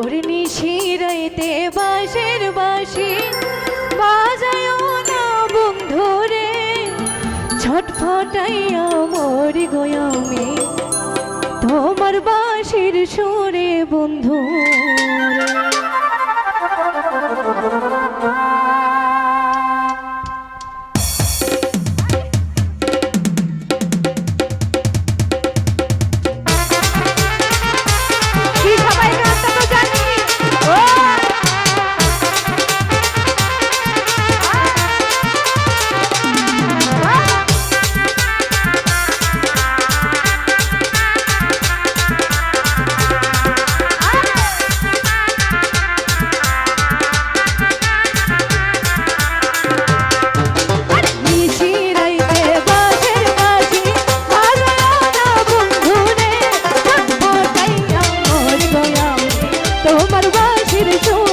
ওরে নিশিরাইতে বাঁশের বাঁশি। বাজায় না বন্ধু রে, ছটফটাইয়া মরি গয়ামে তোমার বাঁশির সুরে বন্ধু even told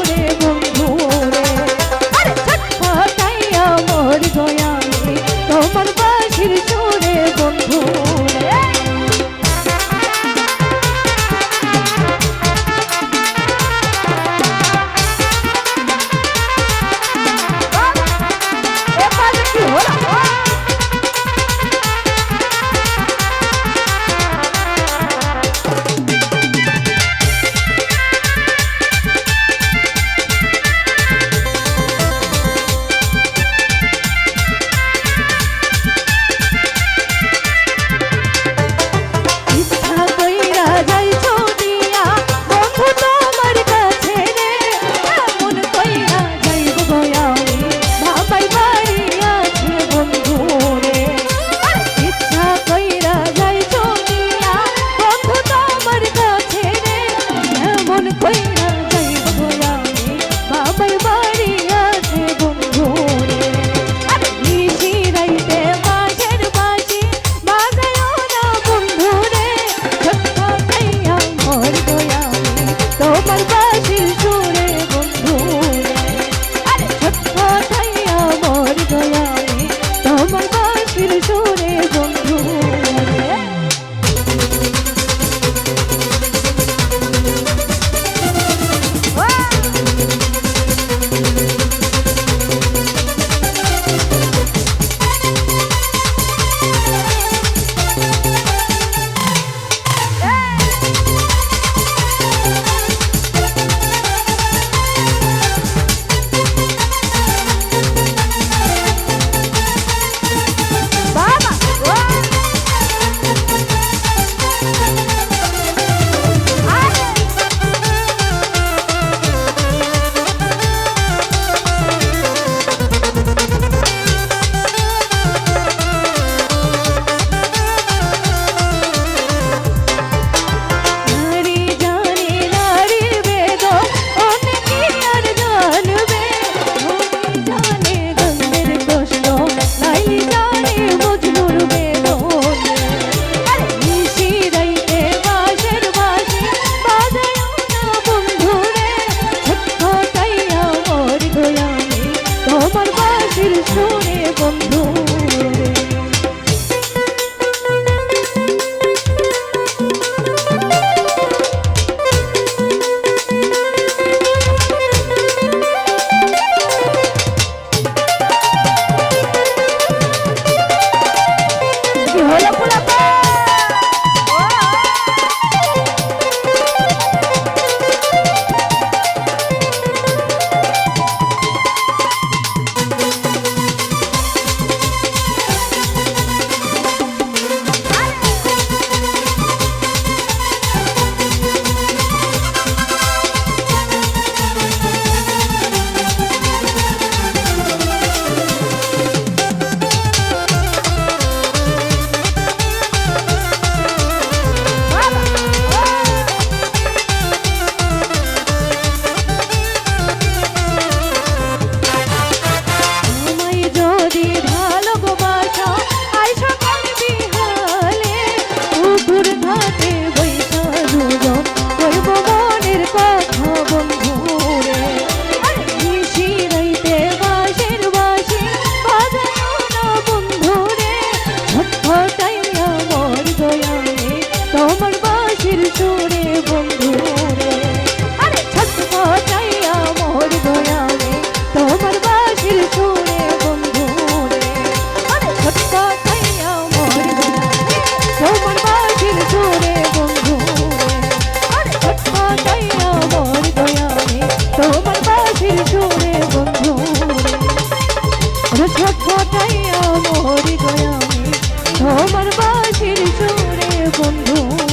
ছোট্টাইয়া মরি গয়া আমার বাসির সুরে বন্ধু।